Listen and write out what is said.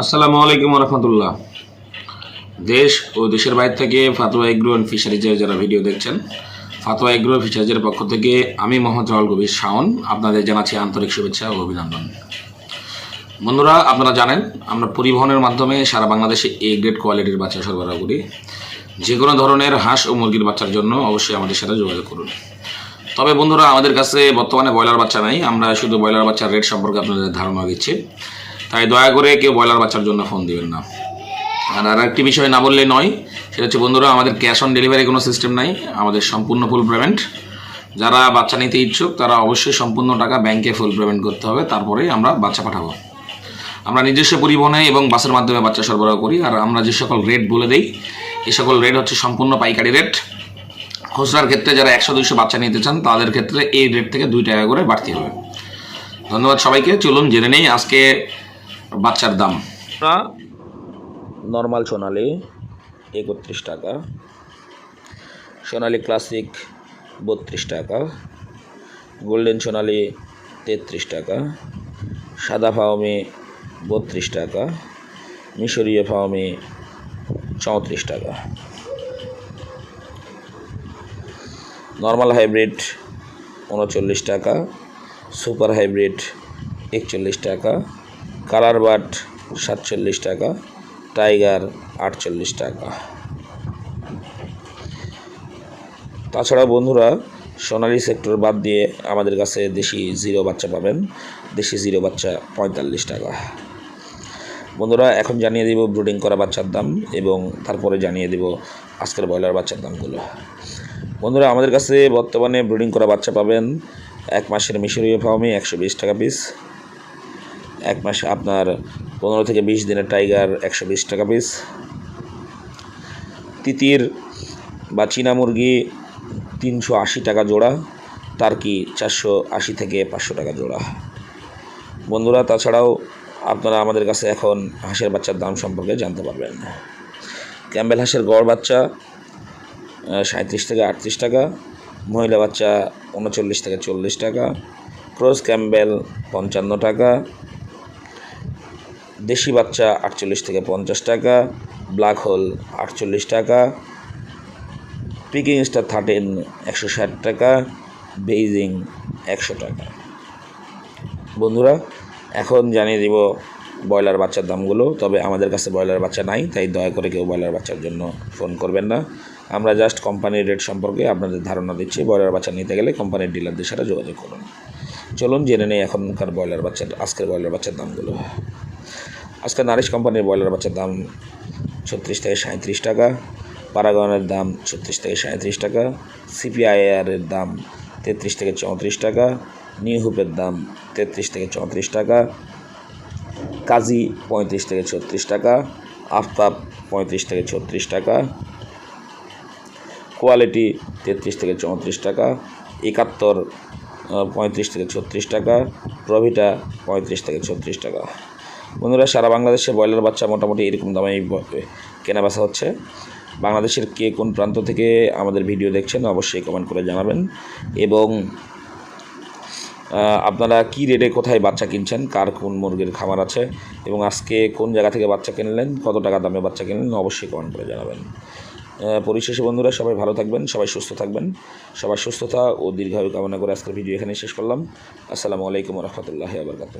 আসসালামু আলাইকুম রহমতুল্লাহ। দেশ ও দেশের বাইরে থেকে ফাতোয়া এগ্রো অ্যান্ড ফিশারিজের যারা ভিডিও দেখছেন, ফাতোয়া এগ্রো ফিশারিজের পক্ষ থেকে আমি মোহাম্মদ রাহুল কবির শাওন, আপনাদের জানাচ্ছি আন্তরিক শুভেচ্ছা ও অভিনন্দন। বন্ধুরা, আপনারা জানেন, আমরা পরিবহনের মাধ্যমে সারা বাংলাদেশে এ গ্রেড কোয়ালিটির বাচ্চা সরবরাহ করি। যে কোনো ধরনের হাঁস ও মুরগির বাচ্চার জন্য অবশ্যই আমাদের সাথে যোগাযোগ করুন। তবে বন্ধুরা, আমাদের কাছে বর্তমানে ব্রয়লার বাচ্চা নাই, আমরা শুধু ব্রয়লার বাচ্চার রেট সম্পর্কে আপনাদের ধারণা দিচ্ছি। তাই দয়া করে কেউ ব্রয়লার বাচ্চার জন্য ফোন দিবেন না। আর আর একটি বিষয় না বললে নয়, সেটা হচ্ছে বন্ধুরা, আমাদের ক্যাশ অন ডেলিভারি কোনো সিস্টেম নাই, আমাদের সম্পূর্ণ ফুল পেমেন্ট যারা বাচ্চা নিতে ইচ্ছুক, তারা অবশ্যই সম্পূর্ণ টাকা ব্যাংকে ফুল পেমেন্ট করতে হবে, তারপরেই আমরা বাচ্চা পাঠাবো। আমরা নিজস্ব পরিবহনে এবং বাসের মাধ্যমে বাচ্চা সরবরাহ করি, আর আমরা যে সকল রেট বলে দিই এ সকল রেট হচ্ছে সম্পূর্ণ পাইকারি রেট খুচরার ক্ষেত্রে যারা একশো, দুইশো বাচ্চা নিতে চান, তাদের ক্ষেত্রে এই রেট থেকে দুই টাকা করে বাড়তি হবে। ধন্যবাদ সবাইকে, চলুন জেনে নেই, আজকে বাচ্চার দাম? নর্মাল সোনালি একত্রিশ টাকা। সোনালি ক্লাসিক বত্রিশ টাকা। গোল্ডেন সোনালি তেত্রিশ টাকা। সাদা ফাওমি বত্রিশ টাকা। মিশরীয় ফাওমি চৌত্রিশ টাকা। নর্মাল হাইব্রিড উনচল্লিশ টাকা। সুপার হাইব্রিড একচল্লিশ টাকা। কালার বাট সাতচল্লিশ টাকা, টাইগার আটচল্লিশ টাকা। তাছাড়া বন্ধুরা, সোনালি সেক্টর বাদ দিয়ে আমাদের কাছে দেশি জিরো বাচ্চা পাবেন। দেশি জিরো বাচ্চা পঁয়তাল্লিশ টাকা। বন্ধুরা, এখন জানিয়ে দিব ব্রুডিং করা বাচ্চার দাম এবং তারপরে জানিয়ে দিব আজকের ব্রয়লার বাচ্চার দামগুলো। বন্ধুরা, আমাদের কাছে বর্তমানে ব্রুডিং করা বাচ্চা পাবেন এক মাসের মিশরীয় ফার্মে একশো বিশ টাকা পিস। এক মাসে আপনার পনেরো থেকে বিশ দিনের টাইগার একশো বিশ টাকা পিস। তিতির বা চীনা মুরগি তিনশো আশি টাকা জোড়া, টার্কি চারশো আশি থেকে পাঁচশো টাকা জোড়া। বন্ধুরা, তাছাড়াও আপনারা আমাদের কাছে এখন হাঁসের বাচ্চার দাম সম্পর্কে জানতে পারবেন। ক্যাম্বেল হাঁসের গড় বাচ্চা সাঁত্রিশ থেকে আটত্রিশ টাকা, মহিলা বাচ্চা উনচল্লিশ থেকে চল্লিশ টাকা, ক্রস ক্যাম্বেল পঞ্চান্ন টাকা দেশি বাচ্চা আটচল্লিশ থেকে পঞ্চাশ টাকা ব্ল্যাক হোল আটচল্লিশ টাকা পিকিং স্টার থার্টিন একশো ষাট টাকা বেইজিং একশো টাকা। বন্ধুরা, এখন জানিয়ে দিব ব্রয়লার বাচ্চার দামগুলো, তবে আমাদের কাছে ব্রয়লার বাচ্চা নাই, তাই দয়া করে কেউ ব্রয়লার বাচ্চার জন্য ফোন করবেন না। আমরা জাস্ট কোম্পানির রেট সম্পর্কে আপনাদের ধারণা দিচ্ছি, ব্রয়লার বাচ্চা নিতে গেলে কোম্পানির ডিলারদের সাথে যোগাযোগ করুন। চলুন জেনে নেই এখনকার ব্রয়লার বাচ্চার, আজকের ব্রয়লার বাচ্চার দামগুলো। আজকে নারিশ কোম্পানির ব্রয়লার বাচ্চার দাম ছত্রিশ থেকে সাঁত্রিশ টাকা, পারাগনের দাম ছত্রিশ থেকে সাঁত্রিশ টাকা সিপিআইআরের দাম তেত্রিশ থেকে চৌত্রিশ টাকা, নিউ হুপের দাম তেত্রিশ থেকে চৌত্রিশ টাকা, কাজী পঁয়ত্রিশ থেকে ছত্রিশ টাকা, আফতাব পঁয়ত্রিশ থেকে ছত্রিশ টাকা, কোয়ালিটি তেত্রিশ থেকে চৌত্রিশ টাকা, একাত্তর পঁয়ত্রিশ থেকে ছত্রিশ টাকা প্রভিটা পঁয়ত্রিশ থেকে ছত্রিশ টাকা। বন্ধুরা, সারা বাংলাদেশে ব্রয়লার বাচ্চা মোটামুটি এরকম দামে কেনা বেচা হচ্ছে। বাংলাদেশের কে কোন প্রান্ত থেকে আমাদের ভিডিও দেখছেন অবশ্যই কমেন্ট করে জানাবেন। এবং আপনারা কি রেটে কোথায় বাচ্চা কিনছেন, কার কোন মুরগির খামার আছে, এবং আজকে কোন জায়গা থেকে বাচ্চা কিনলেন, কত টাকা দামে বাচ্চা কিনলেন, অবশ্যই কমেন্ট করে জানাবেন। পরিশেষে বন্ধুরা, সবাই ভালো থাকবেন, সবাই সুস্থ থাকবেন, সবার সুস্থতা ও দীর্ঘায়ু কামনা করে আজকের ভিডিও এখানে শেষ করলাম। আসসালামু আলাইকুম রহমতুল্লাহ আবরকাত